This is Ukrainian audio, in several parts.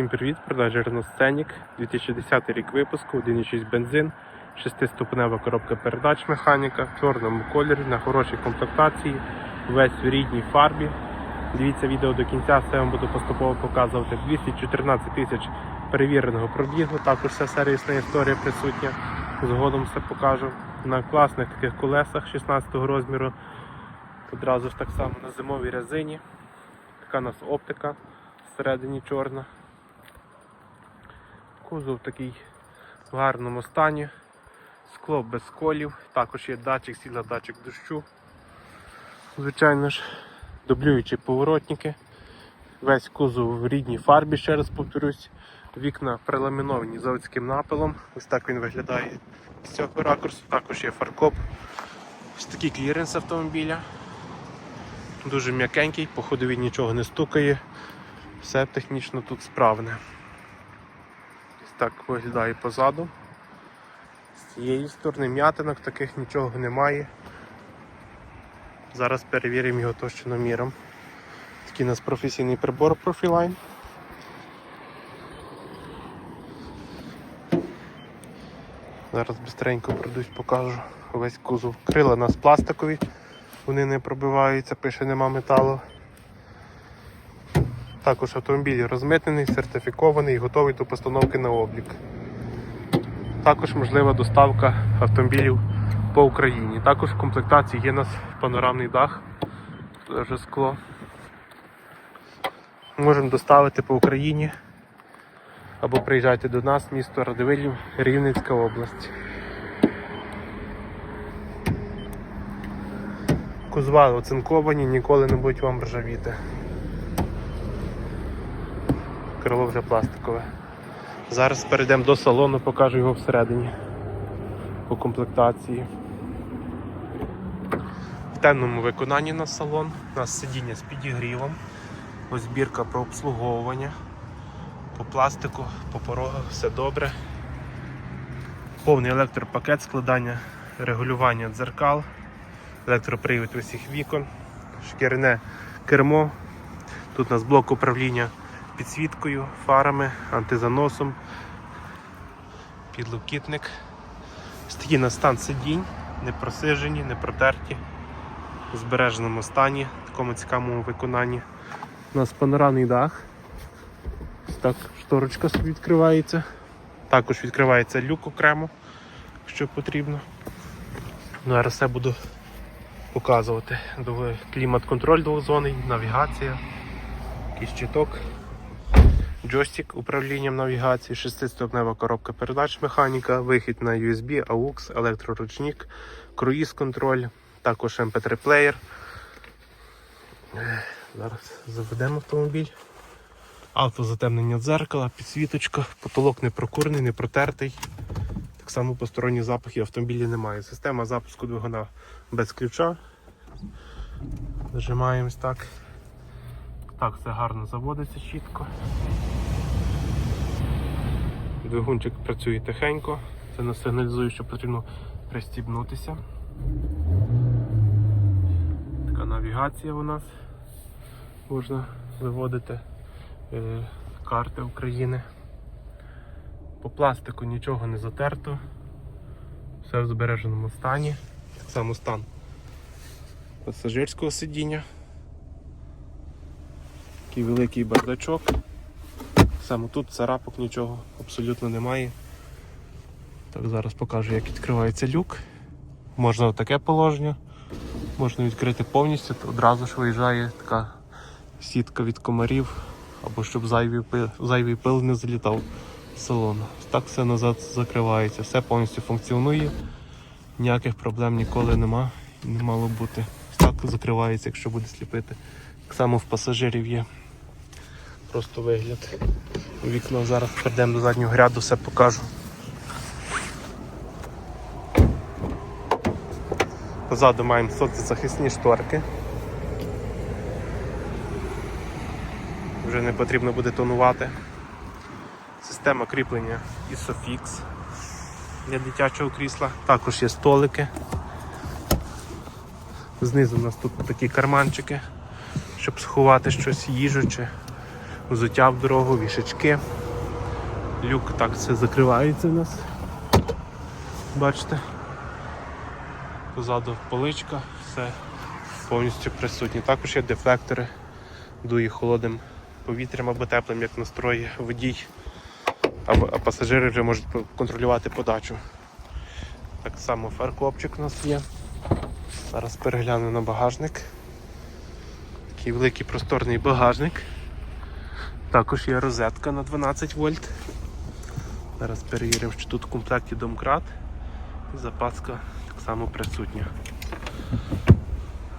Всім привіт, продажі Renault Scenic, 2010 рік випуску, 1.6 бензин, 6-ступенева коробка передач механіка, в чорному кольорі, на хорошій комплектації, весь в рідній фарбі. Дивіться відео до кінця, все вам буду поступово показувати. 214 тисяч перевіреного пробігу, також вся сервісна історія присутня. Згодом все покажу. На класних таких колесах 16 розміру. Одразу ж так само на зимовій резині. Така у нас оптика всередині чорна. Кузов такий в гарному стані. Скло без колів, також є датчик, сіла датчик дощу. Звичайно ж, дублюючі поворотники. Весь кузов в рідній фарбі, ще раз повторюсь. Вікна проламіновані заводським напилом. Ось так він виглядає з цього ракурсу. Також є фаркоп. Ось такий кліренс автомобіля. Дуже м'якенький, по ходові нічого не стукає. Все технічно тут справне. Так виглядає позаду. З цієї сторони м'ятинок таких нічого немає. Зараз перевіримо його точноміром. Такий у нас професійний прибор Profiline. Зараз быстренько пройдусь, покажу весь кузов. Крила у нас пластикові, вони не пробиваються, пише нема металу. Також автомобіль розмитнений, сертифікований і готовий до постановки на облік. Також можлива доставка автомобілів по Україні. Також в комплектації є у нас панорамний дах, теж скло. Можемо доставити по Україні або приїжджайте до нас, місто Радивилів, Рівненська область. Кузва оцинковані, ніколи не будуть вам ржавіти. Крило вже пластикове. Зараз перейдемо до салону, покажу його всередині по комплектації. В темному виконанні на салон. У нас сидіння з підігрівом, ось збірка про обслуговування. По пластику, по порогах все добре. Повний електропакет складання, регулювання дзеркал, електропривід усіх вікон, шкіряне кермо. Тут у нас блок управління підсвіткою, фарами, антизаносом, підлокітник. Ось на стан сидінь, не просижені, не протерті, в збереженому стані, в такому цікавому виконанні. У нас панорамний дах. Так шторочка відкривається. Також відкривається люк окремо, якщо потрібно. Ну, все буду показувати. Клімат-контроль двохзонний, навігація, якийсь щиток, джойстик управлінням навігації, шестиступнева коробка передач механіка, вихід на USB, AUX, електроручник, круїз-контроль, також MP3 плеєр. Зараз заведемо автомобіль. Автозатемнення дзеркала, підсвіточка, потолок не прокурений, не протертий. Так само посторонніх запахів автомобілі немає. Система запуску двигуна без ключа. Нажимаємось так. Так, все гарно заводиться чітко. Двигунчик працює тихенько. Це нас сигналізує, що потрібно пристібнутися. Така навігація у нас. Можна виводити е, карти України. По пластику нічого не затерто. Все в збереженому стані. Так само стан пасажирського сидіння. Такий великий бардачок. Саме тут царапок нічого абсолютно немає. Так, зараз покажу, як відкривається люк. Можна в таке положення, можна відкрити повністю, то одразу ж виїжджає така сітка від комарів, або щоб зайвий пил, зайвий пил не залітав з салону. Так все назад закривається, все повністю функціонує, ніяких проблем ніколи нема і не мало бути. Так закривається, якщо буде сліпити. Так само в пасажирів є. Просто вигляд. Вікно зараз перейдемо до заднього ряду, все покажу. Позаду маємо соцзахисні шторки. Вже не потрібно буде тонувати. Система кріплення Isofix для дитячого крісла. Також є столики. Знизу у нас тут такі карманчики, щоб сховати щось, їжу чи взуття в дорогу, вішачки. Люк так все закривається у нас. Бачите? Позаду поличка, все повністю присутнє. Також є дефлектори, дує холодним повітрям або теплим, як настроє водій, а пасажири вже можуть контролювати подачу. Так само фаркопчик у нас є. Зараз перегляну на багажник. Такий великий просторний багажник. Також є розетка на 12 вольт. Зараз перевіримо, що тут в комплекті домкрат запаска так само присутня.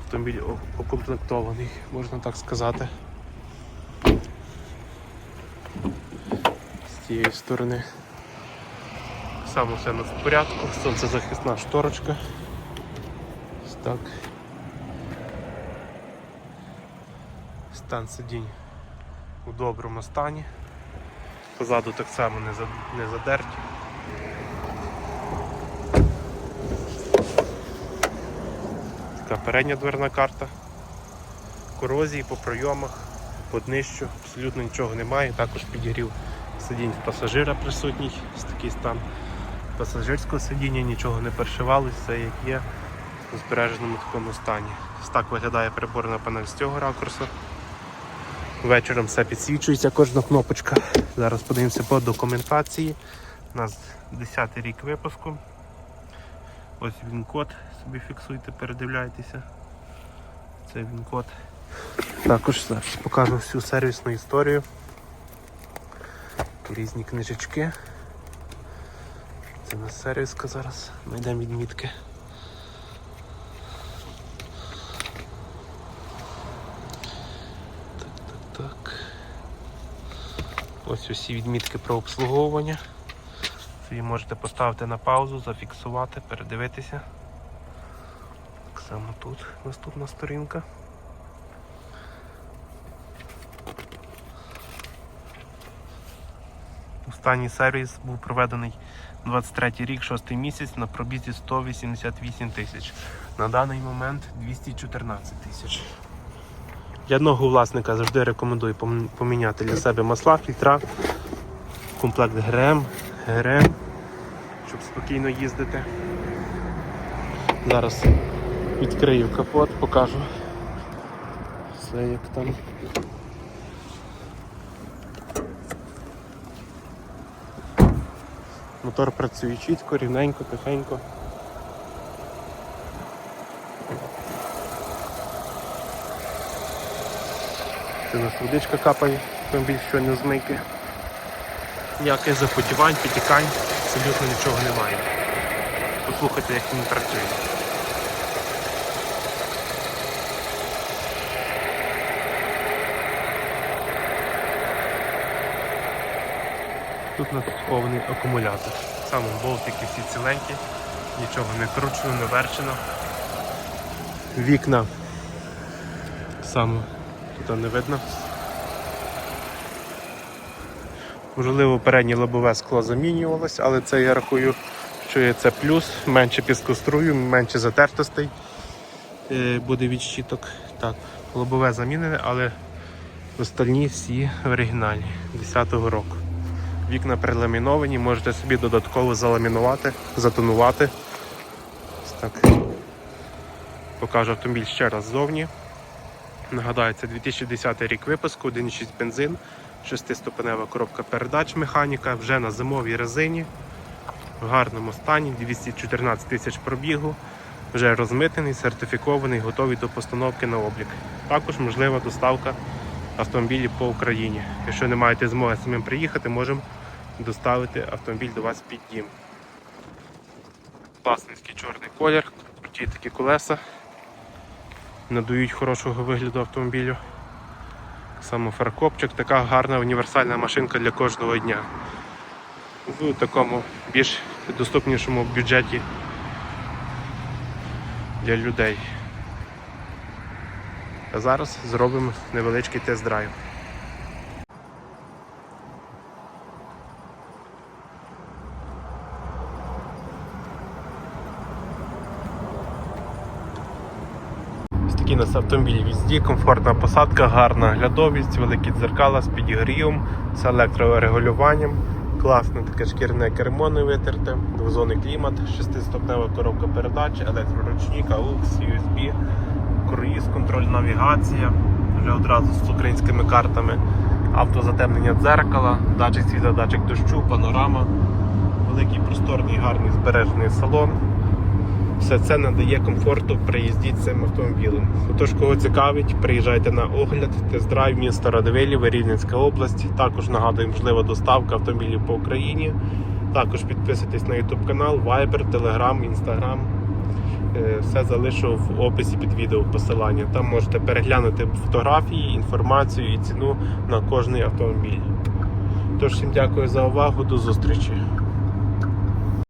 Автомобіль о- укомплектований, можна так сказати. З цієї сторони. Саме все у нас в порядку, сонцезахисна шторочка. Ось так. Стан сидінь у доброму стані. Позаду так само не, за- не задерті. Така передня дверна карта. Корозії по пройомах, по днищу, абсолютно нічого немає. Також підігрів сидінь пасажира присутній, ось такий стан пасажирського сидіння, нічого не перешивалось, все як є у збереженому такому стані. Ось так виглядає приборна панель з цього ракурсу. Вечором все підсвічується, кожна кнопочка. Зараз подивимося по документації. У нас 10 рік випуску. Ось він код, собі фіксуйте, передивляйтеся. Це він код. Також зараз покажу всю сервісну історію. Різні книжечки. Це на сервіска зараз. Знайдемо відмітки. Так, так, так. Ось усі відмітки про обслуговування. Собі можете поставити на паузу, зафіксувати, передивитися. Так само тут наступна сторінка. Останній сервіс був проведений 23 рік, 6 місяць на пробізі 188 тисяч. На даний момент 214 тисяч. Для одного власника завжди рекомендую поміняти для себе масла, фільтра, комплект ГРМ, ГРМ, щоб спокійно їздити. Зараз відкрию капот, покажу все як там. Мотор працює чітко, рівненько, тихенько. Це у нас водичка капає, автомобіль щойно з мийки. Ніяких запотівань, підтікань, абсолютно нічого немає. Послухайте, як він працює. Тут у нас повний акумулятор. Саме болтики всі ціленькі, нічого не кручено, не верчено. Вікна саме тут не видно. Можливо, переднє лобове скло замінювалось, але це я рахую, що це плюс, менше піскострую, менше затертостей е, буде від щіток. Так, лобове замінене, але остальні всі оригінальні 10-го року. Вікна переламіновані, можете собі додатково заламінувати, затонувати. Ось так. Покажу автомобіль ще раз ззовні. Нагадаю, це 2010 рік випуску, 1,6 бензин, 6-ступенева коробка передач механіка, вже на зимовій резині, в гарному стані, 214 тисяч пробігу, вже розмитений, сертифікований, готовий до постановки на облік. Також можлива доставка автомобілів по Україні. Якщо не маєте змоги самим приїхати, можемо доставити автомобіль до вас під дім. Класницький чорний колір, круті такі колеса надають хорошого вигляду автомобілю. Саме фаркопчик, така гарна універсальна машинка для кожного дня. В такому більш доступнішому бюджеті для людей. А зараз зробимо невеличкий тест-драйв. Такий у нас автомобіль в їзді, комфортна посадка, гарна глядовість, великі дзеркала з підігрівом, з електрорегулюванням. Класне таке шкірне кермо не витерте, двозонний клімат, шестиступнева коробка передач, електроручник, AUX, USB, круїз, контроль, навігація, вже одразу з українськими картами, автозатемнення дзеркала, датчик світла, датчик дощу, панорама, великий просторний, гарний збережений салон. Все це надає комфорту при їзді цим автомобілем. Отож, кого цікавить, приїжджайте на огляд, тест-драйв місто Радивилів, Рівненська область. Також нагадую, можлива доставка автомобілів по Україні. Також підписуйтесь на YouTube канал, Viber, Telegram, Instagram. Е, Все залишу в описі під відео посилання. Там можете переглянути фотографії, інформацію і ціну на кожний автомобіль. Тож всім дякую за увагу, до зустрічі.